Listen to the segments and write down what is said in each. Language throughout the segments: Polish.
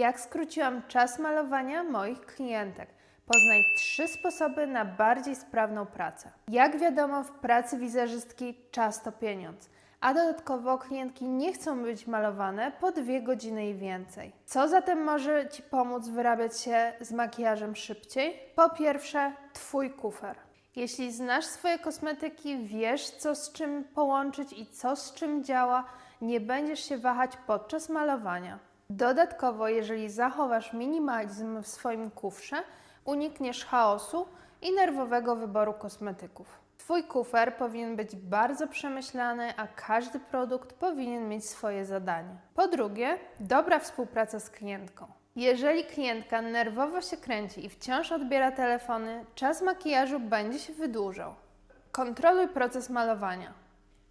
Jak skróciłam czas malowania moich klientek? Poznaj trzy sposoby na bardziej sprawną pracę. Jak wiadomo, w pracy wizerzystki czas to pieniądz, a dodatkowo klientki nie chcą być malowane po dwie godziny i więcej. Co zatem może Ci pomóc wyrabiać się z makijażem szybciej? Po pierwsze, Twój kufer. Jeśli znasz swoje kosmetyki, wiesz co z czym połączyć i co z czym działa, nie będziesz się wahać podczas malowania. Dodatkowo, jeżeli zachowasz minimalizm w swoim kufrze, unikniesz chaosu i nerwowego wyboru kosmetyków. Twój kufer powinien być bardzo przemyślany, a każdy produkt powinien mieć swoje zadanie. Po drugie, dobra współpraca z klientką. Jeżeli klientka nerwowo się kręci i wciąż odbiera telefony, czas makijażu będzie się wydłużał. Kontroluj proces malowania.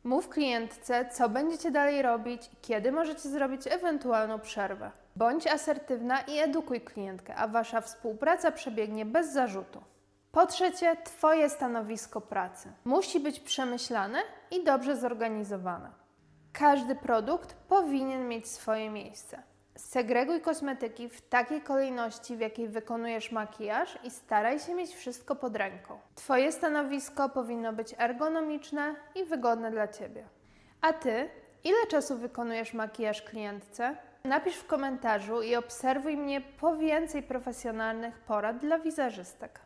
Mów klientce, co będziecie dalej robić kiedy możecie zrobić ewentualną przerwę. Bądź asertywna i edukuj klientkę, a wasza współpraca przebiegnie bez zarzutu. Po trzecie, Twoje stanowisko pracy. Musi być przemyślane i dobrze zorganizowane. Każdy produkt powinien mieć swoje miejsce. Segreguj kosmetyki w takiej kolejności, w jakiej wykonujesz makijaż i staraj się mieć wszystko pod ręką. Twoje stanowisko powinno być ergonomiczne i wygodne dla Ciebie. A Ty, ile czasu wykonujesz makijaż klientce? Napisz w komentarzu i obserwuj mnie po więcej profesjonalnych porad dla wizerzystek.